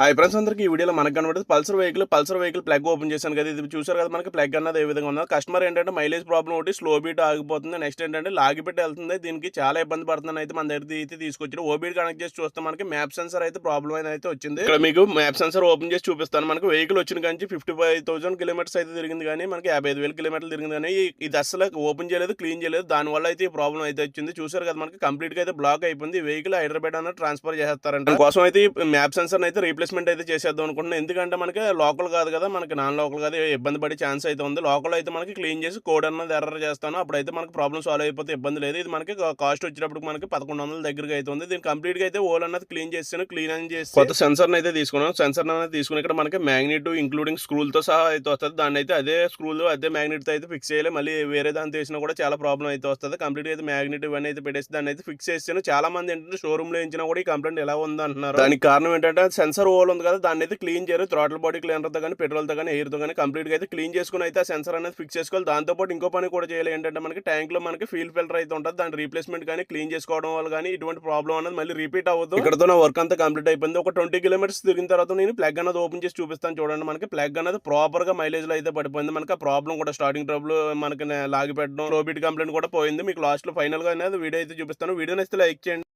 Hi friends అందరికీ ఈ వీడియోలో మనకు కనబడుతుంది Pulsar vehicle. Pulsar vehicle plug open చేశాను కదా ఇది చూసారు కదా మనకి ప్లగ్ అన్నది ఏ విధంగా ఉన్నది కస్టమర్ ఏంటంటే మైలేజ్ ప్రాబ్లం ఒకటి స్లో బీట్ ఆగిపోతుంది. నెక్స్ట్ ఏంటంటే లాగి పెట్టి వెళ్తుంది. దీనికి చాలా ఇబ్బంది పడుతుంది అయితే మన దగ్గర అయితే తీసుకొచ్చారు. ఓబీడ్ కనెక్ట్ చేసి చూస్తే మనకి మ్యాప్ సెన్సర్ అయితే ప్రాబ్లం అయితే అయితే వచ్చింది. ఇక్కడ మీకు మ్యాప్ సెన్సర్ ఓపెన్ చేసి చూపిస్తాను. మనకి వెహికల్ వచ్చిన కానీ ఫిఫ్టీ ఫైవ్ థౌసండ్ కిలోమీటర్స్ అయితే తిరిగింది కానీ మనకి యాభై ఐదు వేల కిలోమీటర్లు తిరిగింది కానీ ఈ- ఇది అసలు ఓపెన్ చేయలేదు క్లీన్ చేయలేదు. దానివల్ల అయితే ఈ ప్రాబ్లం అయితే వచ్చింది. చూసారు కదా మనకి కంప్లీట్గా అయితే బ్లాక్ అయిపోయింది. వెహికల్ హైదరాబాద్ అన్న ట్రాన్స్ఫర్ చేస్తారంట. కోసం అయితే మ్యాప్ సెన్సర్ అయితే రీప్లేస్మెంట్ అయితే చేసేద్దాం అనుకుంటున్నాను ఎందుకంటే మనకి లోకల్ కాదు కదా మనకి నాన్ లోకల్ కాదు ఇబ్బంది పడే ఛాన్స్ అయితే ఉంది. లోకల్ అయితే మనకి క్లీన్ చేసి కోడ్ అన్నది ఎర్రర్ చేస్తాను. అప్పుడైతే మనకి ప్రాబ్లమ్ సాల్వ్ అయిపోతే ఇబ్బంది లేదు. ఇది మనకి కాస్ట్ వచ్చేటప్పుడు మనకి పదకొండు వందల దగ్గరగా అయితే ఉంది. దీని కంప్లీట్గా అయితే ఓల్ అన్నది క్లీన్ చేస్తాను క్లీన్ అని చేసి కొత్త సెన్సర్ అయితే తీసుకున్నాం సెన్సర్ అనేది తీసుకుని ఇక్కడ మనకి మ్యాగ్నెట్ ఇంక్లూడింగ్ స్క్రూల్తో సహా అయితే వస్తుంది. దాన్ని అయితే అదే స్క్రూల్ అదే మ్యాగ్నెట్తో అయితే ఫిక్స్ చేయాలి. మళ్ళీ వేరే దాని తీసినా కూడా చాలా ప్రాబ్లం అయితే వస్తుంది. కంప్లీట్ అయితే మ్యాగ్నెట్ ఇవన్నీ అయితే పెట్టేసి దాన్ని అయితే ఫిక్స్ చేస్తాను చాలా మంది ఏంటంటే షోరూమ్లో ఇచ్చినా కూడా ఈ కంప్లైంట్ ఎలా ఉంది అంటున్నారు దానికి కారణం ఏంటంటే సెన్సర్ ఓల్ ఉంది కదా దాన్ని అయితే క్లీన్ చేయరు. థ్రాటల్ బాడీ క్లీనర్తో కానీ పెట్రోల్తో కానీ ఎయిర్తో కానీ కంప్లీట్గా అయితే క్లీన్ చేసుకుని అయితే ఆ సెన్సర్ అనేది ఫిక్స్ చేసుకోవాలి. దాంతో పాటు ఇంకో పని కూడా చేయాలి ఏంటంటే మనకి ట్యాంక్లో మనకి ఫీల్ ఫిల్టర్ అయితే ఉంటుంది. దాని రీప్లేస్మెంట్ కానీ క్లీన్ చేసుకోవడం వల్ల కానీ ఇటువంటి ప్రాబ్లం అనేది మళ్ళీ రిపీట్ అవ్వదు. ఇక్కడతో నా వర్క్ అంతా కంప్లీట్ అయిపోయింది. ఒక ట్వంటీ కిలోమీటర్స్ తిరిగిన తర్వాత నేను ప్లగ్ అనేది ఓపెన్ చేసి చూపిస్తాను చూడండి. మనకి ప్లగ్ అనేది ప్రాపర్గా మైలేజ్లో అయితే పడిపోయింది. మనకి ఆ ప్రాబ్లం కూడా స్టార్టింగ్ ట్రబుల్ మనకి లాగి పెట్టడం రోబిట్ కంప్లైంట్ కూడా పోయింది. మీకు లాస్ట్లో ఫైనల్గా అనేది వీడియో అయితే చూపిస్తాను. వీడియో నచ్చితే లైక్ చేయండి.